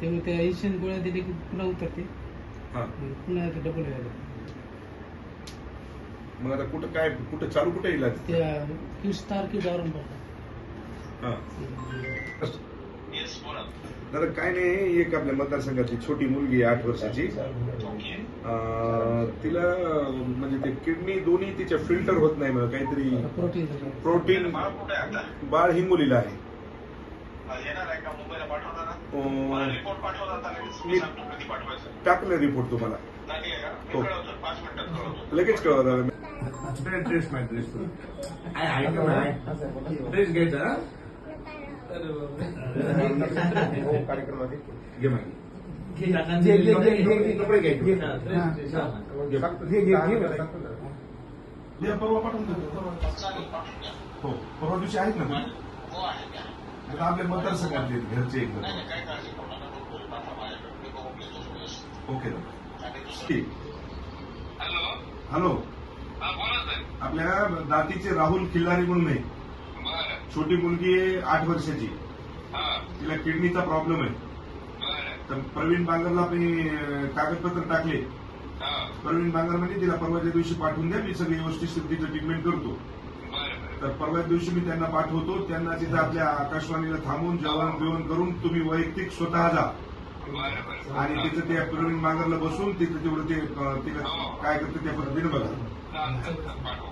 त्यामुळे त्या इंजेक्शन गोळ्या दिले की पुन्हा उतरते. हा. मग पुन्हा ते डबल व्हायला मग आता कुठं काय कुठं चालू कुठे इलाज? त्या किस तार की जावरून पडतात हा. दादा काय नाही एक आपल्या मतदारसंघातली छोटी मुलगी आहे आठ वर्षाची. अं, तिला म्हणजे ते किडनी दोन्ही तिच्या फिल्टर होत नाही मला काहीतरी प्रोटीन प्रोटीन बाळ हिंगोलीला आहे पाठवणार ना अं, मला रिपोर्ट पाठवला आता लगेच मी टाकलं रिपोर्ट तुम्हाला. हो. लगेच कळवा दादा. ड्रेस माय ड्रेस? ड्रेस घ्यायचा हा? कार्यक्रमात घे मागे. घे, घे, घे, घे, घे, घे. कपडे घ्यायचे. हा, ड्रेस घे, हा. घे घे घे उद्या परवा पाठवून देतो. द्या. हो परवा दिवशी आहेत ना? हो आता आपल्या मतदारसंघातले घरचे व्यवस्थित. ओके. ठीक. हॅलो? हॅलो. आपल्या दातीचे राहुल खिल्लारी म्हणून आहे. छोटी मुलगी आहे आठ वर्षाची. तिला किडनीचा प्रॉब्लेम आहे. तर प्रवीण बांगरला मी कागदपत्र टाकले. हा. प्रवीण बांगर म्हणजे तिला परवाच्या दिवशी पाठवून द्या मी सगळी व्यवस्थित तिचं ट्रीटमेंट करतो. तर परवा दिवशी मी त्यांना पाठवतो. त्यांना तिथं आपल्या आकाशवाणीला थांबून जेवण बिवण करून तुम्ही वैयक्तिक स्वतः जा. आणि तिथं त्या प्रवीण मांगरला बसून तिथं तेवढं ते तिला काय करते त्या पद्धतीने बघा.